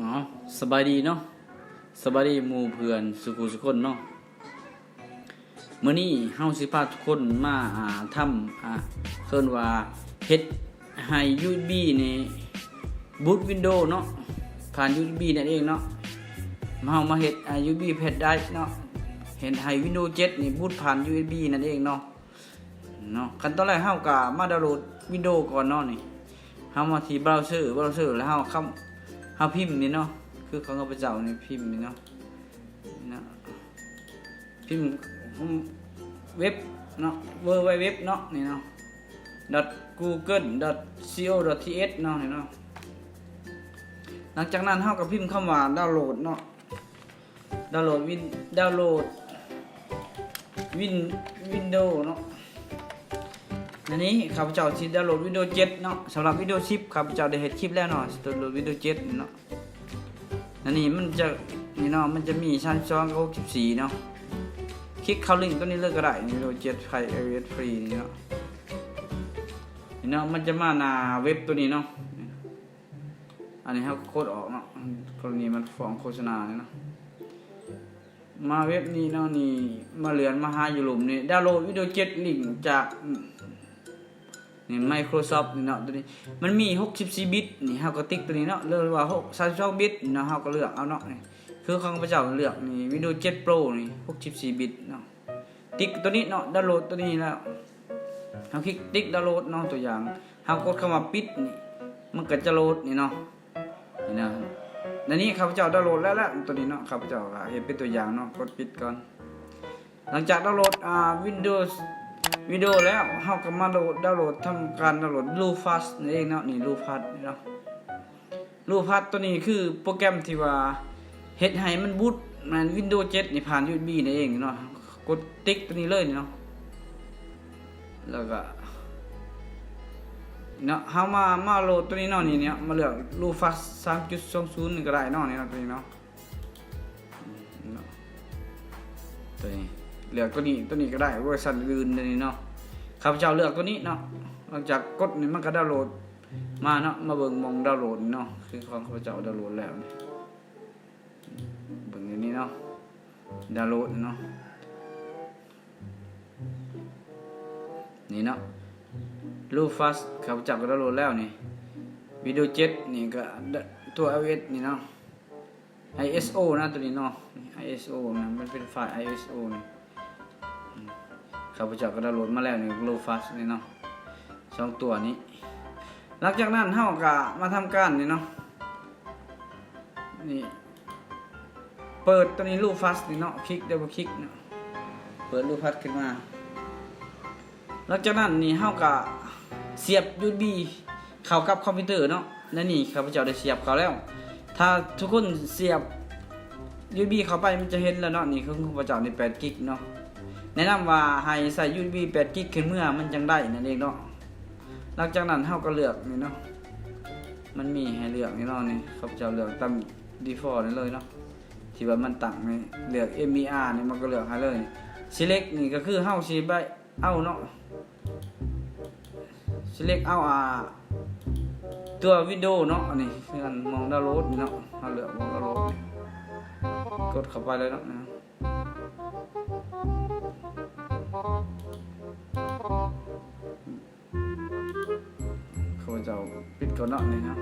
อ๋อสบายดีเนาะสบายดีหมู่เพื่อนสุขุสุคนเนาะเมื้อนี้เฮาสิพาทุกคนมาอ่าทำอ่าเคิ้นว่าเฮ็ดให้ USB นี่บูตวินโดว์เนาะผ่าน USB นั่นเองเนาะมาเฮามาเฮ็ดอ่า USB แพดได้เนาะเห็นให้ Windows 7นี่บูตผ่าน USB นั่นเองเนาะเนาะขั้นตอนแรกเฮาก็มาดาวน์โหลด Windows ก่อนเนาะนี่เฮามาที่เบราว์เซอร์เบราว์เซอร์แล้วเฮาเข้า เฮาพิมพ์นี่เนาะคือของข้าพเจ้านี่พิมพ์นี่เนาะนะพิมพ์เว็บเนาะ w w w เว็บเนาะนี่เนาะ .google .co .th เนาะนี่เนาะหลังจากนั้นเฮาก็พิมพ์คำว่าดาวน์โหลดเนาะดาวน์โหลดวินดาวน์โหลดวินวินโดว์เนาะ อันนี้ข้าพเจ้าที่ดาวน์โหลด Windows 7เนาะสำหรับ Windows 10ข้าพเจ้าได้เฮ็ดคลิปแล้วเนาะดาวน์โหลด Windows 7นี่เนาะอันนี้มันจะนี่เนาะมันจะมีชั้น2กับ64เนาะคลิกเข้าลิงก์ตัวนี้เลยก็ได้นี่ Windows 7 File iOS Free นี่เนาะนี่เนาะมันจะมาหน้าเว็บตัวนี้เนาะอันนี้เฮาโคดออกเนาะกรณีมันฟ้องโฆษณาเนี่ยเนาะมาเว็บนี้เนาะนี่มาเลือนมาหาอยู่หลุมนี่ดาวน์โหลด Windows 7ลิงก์จาก นี่ Microsoft นี่เนาะตัวนี้มันมี 64 บิตนี่เฮาก็ติ๊กตัวนี้เนาะเลือกว่า32บิตเนาะเฮาก็เลือกเอาเนาะนี่คือของพระเจ้าเลือกนี่ Windows 7 Pro นี่64บิตเนาะติ๊กตัวนี้เนาะดาวน์โหลดตัวนี้แล้วเฮาคลิกติ๊กดาวน์โหลดเนาะตัวอย่างเฮากดคำว่าปิดนี่มันก็จะโหลดนี่เนาะนี่นะอันนี้ข้าพเจ้าดาวน์โหลดแล้วละตัวนี้เนาะข้าพเจ้าก็เห็นเป็นตัวอย่างเนาะกดปิดก่อน หลังจากดาวน์โหลดอ่า Windows วิดีโอแล้วเฮาก็มาโหลดดาวน์โหลดทำการดาวน์โหลด l u f a s นี่เองเนาะนี่ l u f a s นี่เนาะ l u f a s ตัวนี้คือโปรแกรมที่ว่าเฮ็ดให้มันบูตมัน Windows 7นี่ผ่าน USB นี่เองเนาะกดติ๊กตัวนี้เลยเนาะแล้วก็เนาะเฮามามาโหลดตัวนี้เนาะนี่เนี่ยมาเลือก l u f a s 3.20นี่ก็ได้เนาะนี่เนาะตัวนี้เนาะตัวนี้ เลือกตัวนี้ตัวนี้ก็ได้เวอร์ชันอื่นนี้เนาะข้าพเจ้าเลือกตัวนี้เนาะหลังจากกดนี่มันก็ดาวน์โหลดมาเนาะมาเบิ่งมองดาวน์โหลดเนาะคือของข้าพเจ้าดาวน์โหลดแล้วนี่เบิ่งอันนี้เนาะดาวน์โหลดเนาะนี่เนาะรูฟัสข้าพเจ้าก็ดาวน์โหลดแล้วนี่วิดีโอเจ็ดนี่ก็ตัว iOS นี่เนาะ ISO นะตัวนี้เนาะ ISO นะมันเป็นไฟล์ ISO นี่ ข้าพเจ้าก็ดาวน์โหลดมาแล้วนี่ Low Fast นี่เนาะสองตัวนี้ หลังจากนั้นเฮาก็มาทำการนี่เนาะนี่เปิดตัวนี้ Low Fast นี่เนาะคลิกดับเบิลคลิกเนาะเปิด Low Fast ขึ้นมา หลังจากนั้นนี่เฮาก็เสียบ USB เข้ากับคอมพิวเตอร์เนาะและนี่ข้าพเจ้าได้เสียบเขาแล้ว ถ้าทุกคนเสียบ USB เข้าไปมันจะเห็นแล้วเนาะนี่คือข้าพเจ้าใน8กิกเนาะ แนะนำว่าให้ใส่ USB 8กิกขึ้นเมื่อมันจังได้นั่นเองเนาะหลังจากนั้นเฮาก็เลือกนี่เนาะมันมีให้เลือกนี่เนาะนี่ข้าพเจ้าเลือกตาม default นี่เลยเนาะที่ว่ามันตั้งนี่เลือก MER นี่มันก็เลือกให้เลย select นี่ก็คือเฮาสิไปเอาเนาะ select เอาอ่าตัววิดีโอเนาะอันนี้คืออันมองดาวน์โหลดนี่เนาะเฮาเลือกมองดาวน์โหลดนี่กดเข้าไปเลยเนาะ จ้าปิดก่อนเนาะนี่นะ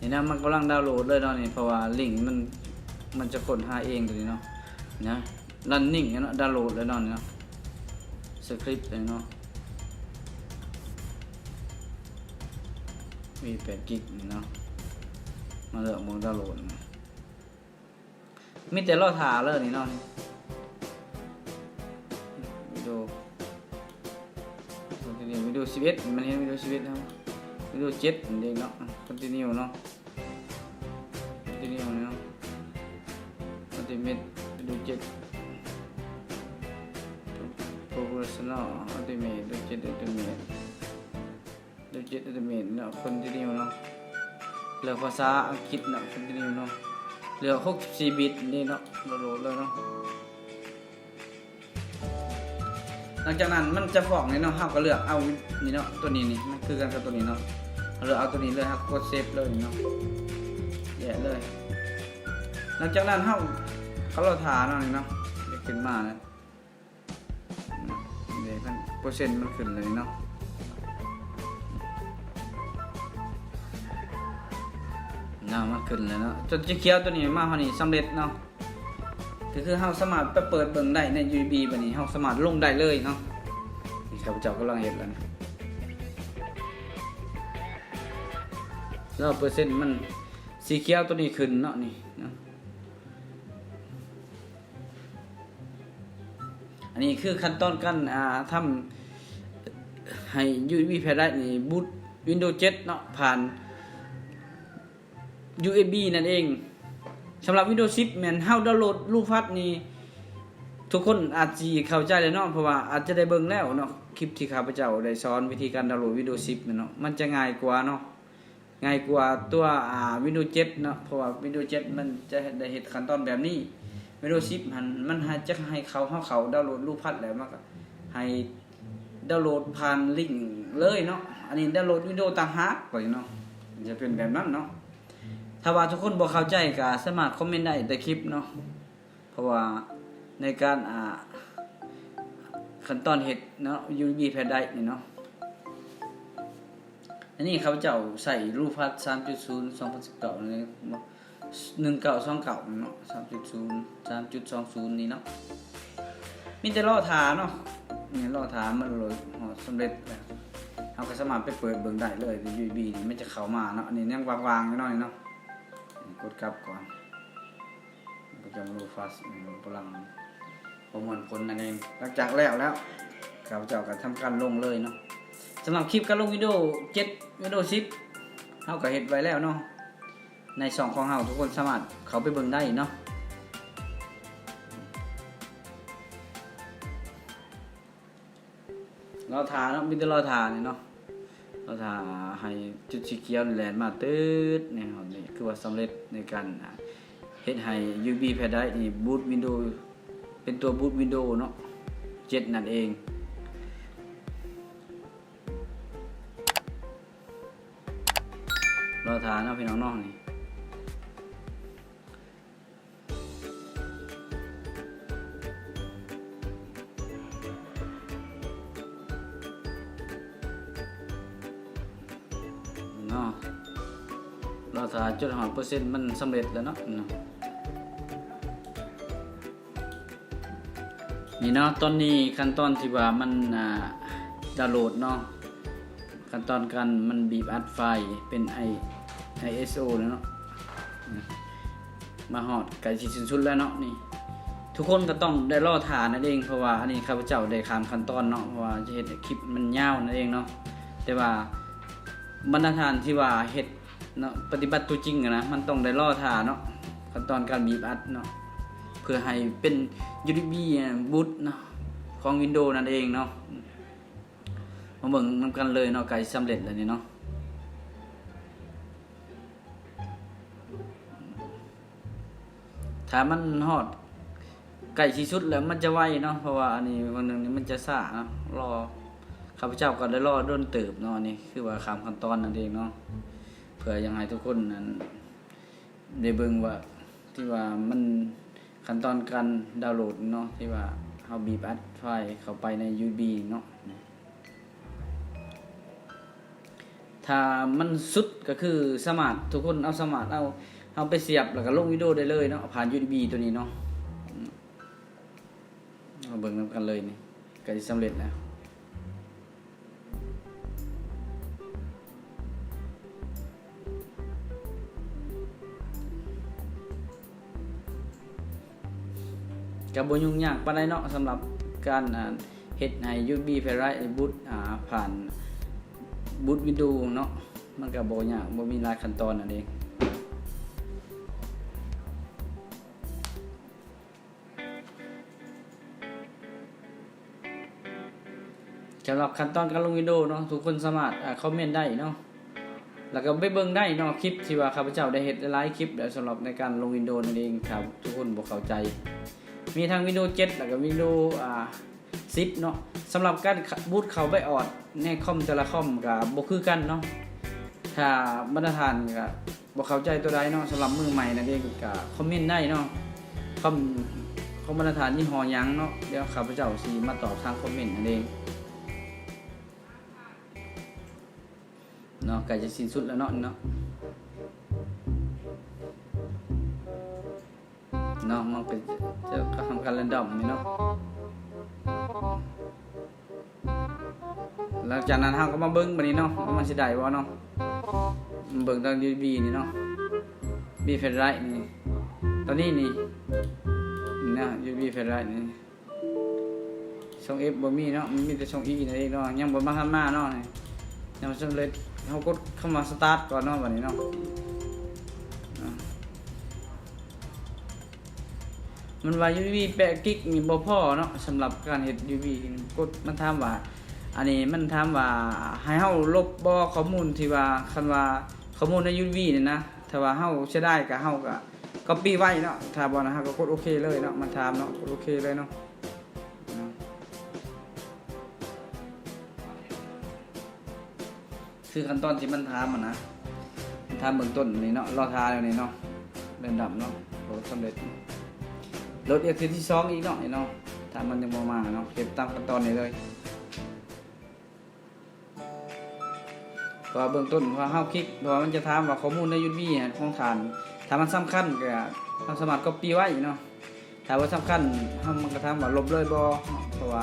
นี่นะมันกำลังดาวน์โหลดเลยเนาะนี่เพราะว่าลิงก์มันมันจะค้นหาเองตัวนี้เนาะนะรันนิ่งเนาะดาวน์โหลดเลยเนาะนี่เนาะสคริปต์เลยเนาะมี8กิกนี่เนาะมาเลือกมองดาวน์โหลด มีแต่รอถาเลยนี่เนาะวิดีโอคอนติเนียวิดีโอสิบเอ็ดมันเห็นวิดีโอสิบเอ็ดครับวิดีโอเจ็ดเด็กเนาะคอนติเนียเนาะคอนติเนียเนาะคอนติเนียวิดีโอเจ็ดโปรเฟชชั่นอลคอนติเนียวิดีโอเจ็ดอัลติเมทวิดีโอเจ็ดอัลติเมทเนาะคอนติเนียเนาะเลือกภาษาอังกฤษเนาะคอนติเนียเนาะ เหลือ 64 บิตนี่เนาะโหลดเลยเนาะหลังจากนั้นมันจะฟอกนี่เนาะเฮาก็เลือกเอานี่เนาะตัวนี้นี่มันคือกันกับตัวนี้เนาะเราเลือกเอาตัวนี้เลยครับกดเซฟเลยเนาะแย่เลย หลังจากนั้นเฮาเขาเราทาเนาะนี่เนาะขึ้นมาแล้วเดี๋ยวมันเปอร์เซ็นต์มันขึ้นเลยเนาะ ขึ้นเลยเนาะจนจะเคี้ยวตัวนี้มาเฮานี่สำเร็จเนาะก็คือเฮาสามารถไปเปิดเบิ่งได้ใน USB บัดนี้เฮาสามารถลงได้เลยเนาะนี่ข้าพเจ้ากำลังเฮ็ดแล้วนะแล้วเปอร์เซ็นต์มันสีเขียวตัวนี้ขึ้นเนาะนี่เนาะอันนี้คือขั้นตอนการอ่าทำให้ USB แพดได้นี่บูต Windows 7เนาะผ่าน USB นั่นเองสำหรับ Windows 10แม่นเฮาดาวน์โหลดรูปพัดนี่ทุกคนอาจสิเข้าใจแล้วเนาะเพราะว่าอาจจะได้เบิ่งแล้วเนาะคลิปที่ข้าพเจ้าได้สอนวิธีการดาวน์โหลด Windows 10เนาะมันจะง่ายกว่าเนาะง่ายกว่าตัวอ่า Windows 7เนาะเพราะว่า Windows 7มันจะได้เฮ็ดขั้นตอนแบบนี้ Windows 10มันมันจะให้เขาเฮาเขาดาวน์โหลดรูปพัดแล้วมันก็ให้ดาวน์โหลดผ่านลิงก์เลยเนาะอันนี้ดาวน์โหลด Windows ต่างหากก็เนาะจะเป็นแบบนั้นเนาะ ถ้าว่าทุกคนบ่เข้าใจก็สามารถคอมเมนต์ได้ใต้คลิปเนาะเพราะว่าในการอ่าขั้นตอนเฮ็ดเนาะ USB แพดได้นี่เนาะอันนี้เขาเจ้าใส่รูปพัด3.0 2019นี่1929เนาะ3.0 3.20 นี่เนาะมีแต่รอทาเนาะนี่รอทามันเลยอ๋อสำเร็จแล้วเราก็สามารถไปเปิดเบิ่งได้เลย USB นี่มันจะเข้ามาเนาะอันนี้ยังวางๆอยู่หน่อยเนาะ กดกลับก่อนก็จะมาดูฟาสพลังประมวลผลนั่นเองหลังจากแล้วแล้วเขาเจ้าก็ทำการลงเลยเนาะสำหรับคลิปการลงวิดีโอ7วิดีโอ10เฮาก็เฮ็ดไว้แล้วเนาะในช่องของเฮาทุกคนสามารถเข้าไปเบิ่งได้เนาะเราทาเนาะมีแต่เราทาเนี่ยเนาะ เราถ้าให้จุดสีเขียวแลนมาตืดนี่ครับนี่คือว่าสำเร็จในการเฮ็ดให้ UV แพดได้นี่บูตวินโดว์เป็นตัวบูตวินโดว์เนาะเจ็ดนั่นเองรอทานเนาะพี่น้องน้องนี่ เนาะรอทานจนหอดเปอร์เซ็นต์มันสำเร็จแล้วเนาะนี่เนาะตอนนี้ขั้นตอนที่ว่ามันอ่าดาวน์โหลดเนาะขั้นตอนการมันบีบอัดไฟล์เป็นไอ ISO แล้วเนาะมาหอดไก่ชิชินชุดแล้วเนาะนี่ทุกคนก็ต้องได้รอทานนั่นเองเพราะว่าอันนี้ข้าพเจ้าได้ขามขั้นตอนเนาะเพราะว่าจะเห็ดคลิปมันยาวนั่นเองเนาะแต่ว่า บรรทัดฐานที่ว่าเฮ็ดเนาะปฏิบัติตัวจริงอะนะมันต้องได้รอทานเนาะขั้นตอนการบีบอัดเนาะเพื่อให้เป็น USB บูตเนาะของ Windows นั่นเองเนาะมาเบิ่งนำกันเลยเนาะไก่สำเร็จแล้วนี่เนาะถ้ามันฮอดไก่ชีชุดแล้วมันจะไวเนาะเพราะว่าอันนี้วันหนึงนี่มันจะซ่าเนาะรอ ข้าพเจ้าก็ได้รอด้นเติบเนาะนี่คือว่าขามขั้นตอนนั่นเองเนาะเพื่อยังให้ทุกคนนั้นได้เบิ่งว่าที่ว่ามันขั้นตอนการดาวน์โหลดเนาะที่ว่าเฮาบีบอัดไฟล์เข้าไปใน USB เนาะถ้ามันสุดก็คือสมาร์ททุกคนเอาสมาร์ทเอาเอาไปเสียบแล้วก็ลงวิดีโอได้เลยเนาะผ่าน USB ตัวนี้เนาะเอาเบิ่งนำกันเลยนี่ก็จะสำเร็จแล้ว กับบยุ่งยากปานใดเนาะสำหรับการเฮ็ดให้ USB แฟลชบูตอ่าผ่านบูตวิดีโอเนาะมันก็บ่ยากบ่มีหลายขั้นตอนนั่นเองสำหรับขั้นตอนการลงวิดีโอเนาะทุกคนสามารถคอมเมนต์ได้เนาะแล้วก็ไปเบิ่งได้เนาะคลิปที่ว่าข้าพเจ้าได้เฮ็ดหลายคลิปแล้วสำหรับในการลงวิดีโอนั่นเองครับ ทุกคนบ่เข้าใจ มีทั้งวิดีโอ7แล้วก็วิดีโออ่า10เนาะสำหรับการบูตเขาไปออดในคอมแต่ละคอมก็บ่คือกันเนาะถ้ามาตรฐานก็บ่เข้าใจตัวใดเนาะสำหรับมือใหม่นั่นเองก็คอมเมนต์ได้เนาะคอมคอมมาตรฐานยี่ห้อยังเนาะเดี๋ยวข้าพเจ้าสิมาตอบทางคอมเมนต์นั่นเองเนาะกลจะสิ้นสุดแล้วเนาะเนาะ เนาะมันก็จะทำการเรนดอมนี่เนาะหลังจากนั้นเราก็มาเบิ้งบัดนี้เนาะว่ามันสิได้บ่เนาะเบิ้งทาง USB นี่เนาะ B เฟรไรนี่ตอนนี้นี่นี่นะ USB เฟรไรนี่ช่อง F บ่มีเนาะมันมีแต่ช่อง E นั่นเองเนาะยังบ่มาทันมาเนาะนี่ยังบ่สำเร็จเฮากดเข้ามาสตาร์ทก่อนเนาะบัดนี้เนาะ มันว่า UV แปะกิ๊กมีบ่พอเนาะสำหรับการเฮ็ด UV กดมันถามว่า อันนี้มันถามว่าให้เฮาลบบ่ข้อมูลที่ว่าคันว่าข้อมูลใน UV นี่ยนะถ้าว่าเฮาใช้ได้ก็เฮาก็ copy ไว้เนาะถ้าบ่นะฮาก็กดโอเคเลยเนาะมันถามเนาะกดโอเคเลยเนาะคือขั้นตอนที่มันถามอะนะมันถามเบื้องต้นนี่เนาะรอทาแล้วนี่เนาะเดินดับเนาะโหสำเร็จ รถเอียกทีที่สองอีกเนาะไอ้เนาะถ้ามันยังบ่มาเนาะเก็บตามขั้นตอนนี้เลยพราะว่าเบื้องต้นว่าเฮาคลิกพราะว่ามันจะถามว่าข้อมูลในยูบีของฐานถ้ามันสำคัญก็ทำสมัครก็ปีไว้เนาะถ้าว่าสำคัญเฮามันก็ถามว่าลบเลยบ่เพราะว่า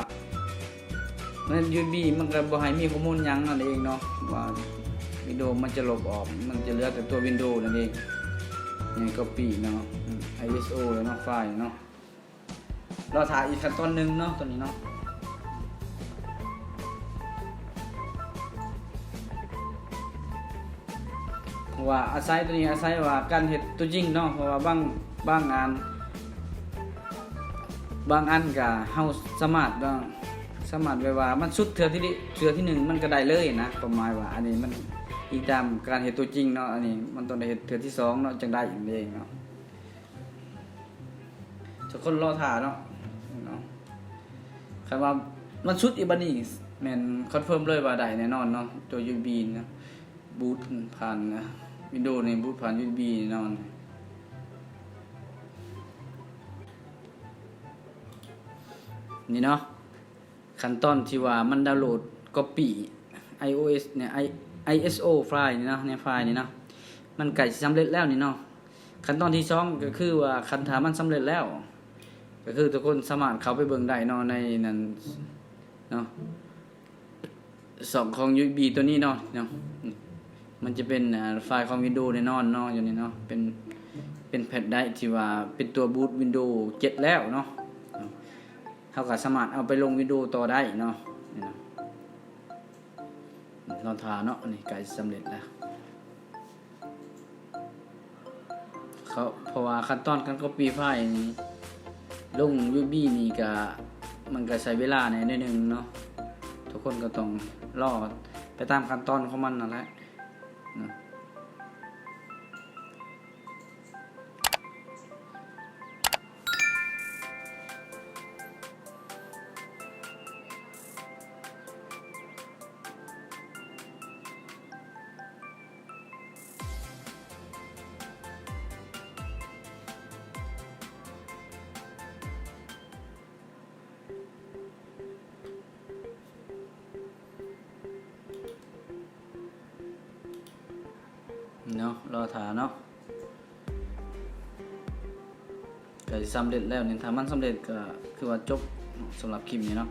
มันยูบีมันก็บ่ให้มีข้อมูลหยังนั่นเองเนาะว่าวิดีโอมันจะลบออก มันจะเหลือแต่ตัววินโดว์นั่นเองนี่ก็ปีเนาะ ISO แล้วเนาะไฟล์เนาะ เราถ่ายอีกขั้นตอนหนึ่งเนาะตัวนี้เนาะว่าอาศัยตัวนี้อาศัยว่าการเห็ดตัวจริงเนาะเพราะว่าบางบางงาน บางอันก็เฮาสามารถว่าสามารถไว้ว่ามันสุดเทือที่ดิเทือที่หนึ่งมันก็ได้เลยนะประมาณว่า อันนี้มันอีกตามการเห็ดตัวจริงเนาะอันนี้มันต้องได้เห็ดเทือที่สองเนาะจังได้อย่างเองเนาะทุกคนรอถ่าเนาะ คำว่ามันชุดอีบานี่แมนคอนเฟิร์มเลยว่าได้แน่นอนเนาะตัว USB นะบูทผ่านนะวินโดว์ในบูทผ่าน USB แน่นอนนี่เนาะขั้นตอนที่ว่ามันดาวน์โหลด Copy iOS เนี่ย ISO ไฟล์นี่เนาะในไฟล์นี่เนาะมันไก่สิสำเร็จแล้วนี่เนาะขั้นตอนที่สองก็คือว่าคันถามันสำเร็จแล้ว ก็คือทุกคนสามารถเข้าไปเบิ่งได้เนาะในนั้นเนาะสองของ USB ตัวนี้เนาะเนาะมันจะเป็นไฟล์ของ Windows แน่นอนเนาะอยู่นี่เนาะเป็นเป็นแพดได้ที่ว่าเป็นตัวบูต Windows 7 แล้วเนาะเนาะเขาก็สามารถเอาไปลง Windows ต่อได้เนาะนี่เนาะเราทาเนาะนี่ใกล้สำเร็จแล้วเขาเพราะว่าขั้นตอนการ copy ไฟล์นี่ ลงยูบี้นี่ก็มันก็ใช้เวลาในนิดนึงเนาะทุกคนก็ต้องรอไปตามขั้นตอนของมันนั่นแหละ เนาะรอถาเนาะก็สิสำเร็จแล้วเนี่ยถ้ามันสำเร็จก็คือว่าจบสำหรับคลิปนี้เนาะ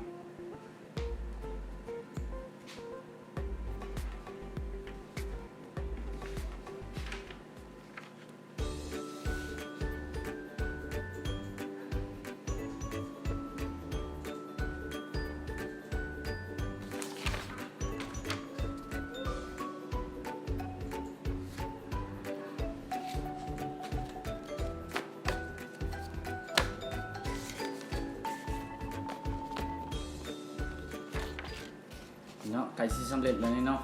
ไก่สิสำเร็จแล้วนี่เนาะ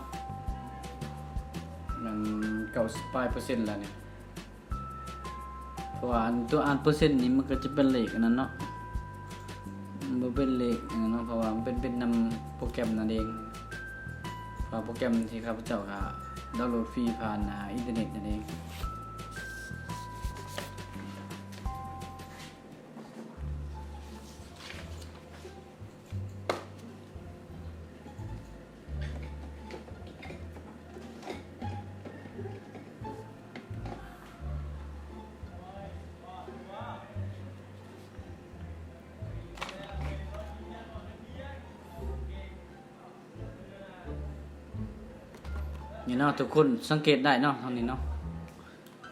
มันเก้าสิบปลายเปอร์เซ็นต์แล้วเนี่ยเพราะว่าอันตัวอ่านเปอร์เซ็นต์นี้มันก็จะเป็นเลขอันนั้นเนาะบบ่เป็นเลขอันนั้นเนาะเพราะว่ามันเป็นเป็นนำโปรแกรมนั่นเองเพราะโปรแกรมที่ข้าพเจ้าก็ดาวน์โหลดฟรีผ่านอินเทอร์เน็ตนั่นเอง นี่เนาะทุกคนสังเกตได้เนาะทางนี้เนาะ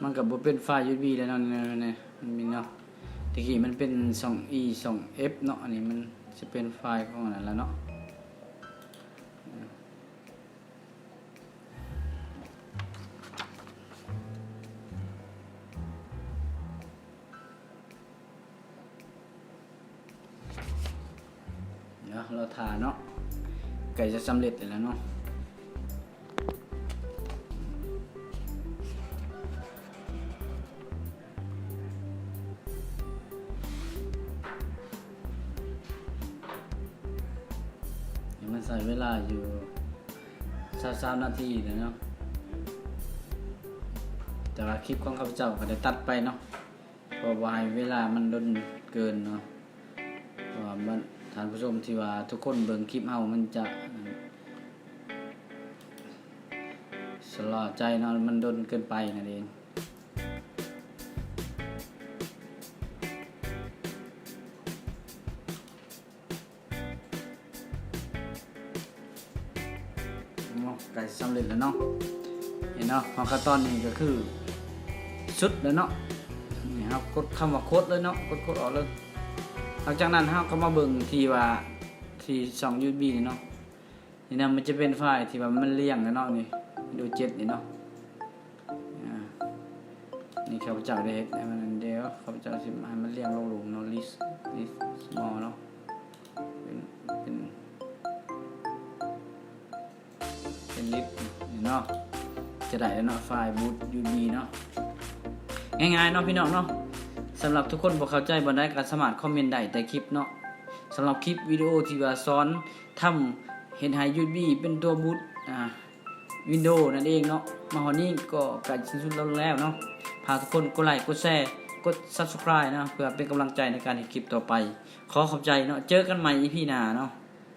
มันกับบ่เป็นไฟ USB แล้วเนาะนี่ๆนี่มันมีเนาะตะกี้มันเป็น 2e 2f เนาะอันนี้มันจะเป็นไฟล์ของอันนั้นแล้วเนาะเดี๋ยวเราทาเนาะไก่จะสำเร็จแล้วเนาะ ใส่เวลาอยู่สามสามนาทีเลยเนาะแต่ว่าคลิปของข้าพเจ้าก็ได้ตัดไปเนาะเพราะว่าเวลามันดนเกินเนาะว่ามันท่านผู้ชมที่ว่าทุกคนเบิ่งคลิปเฮามันจะสลอใจเนาะมันดนเกินไปนั่นเอง ไก่สำเร็จแล้วเนาะเห็นเนาะของขั้นตอนนี้ก็คือชุดแล้วเนาะนี่ครับกดคำว่าโคดเลยเนาะกดโคดออกเลยหลังจากนั้นเราก็มาเบิ่งที่ว่าที่สองยูบีนี่เนาะนี่นะมันจะเป็นไฟล์ที่ว่ามันเรียงแล้วเนาะนี่ดูเจ็ดนี่เนาะอ่านี่ข้าพเจ้าได้เฮ็ดให้มันเดียวข้าพเจ้าสิให้มันเรียงลงหลุมเนาะ list list small จะได้แล้วเนาะไฟล์บูต UB เนาะง่ายๆเนาะพี่น้องเนาะสำหรับทุกคนบ่เข้าใจบ่ได้ก็สามารถคอมเมนต์ได้ใต้คลิปเนาะสำหรับคลิปวิดีโอที่ว่าสอนทำเห็นให้ UB เป็นตัวบูตอ่าวินโดว์นั่นเองเนาะมาฮอนี้ก็ใกล้สิ้นสุดแล้วเนาะพาทุกคนกดไลค์กดแชร์กด Subscribe นะเพื่อเป็นกำลังใจในการเห็นคลิปต่อไป ขอขอบใจเนาะเจอกันใหม่ EP หน้าเนาะ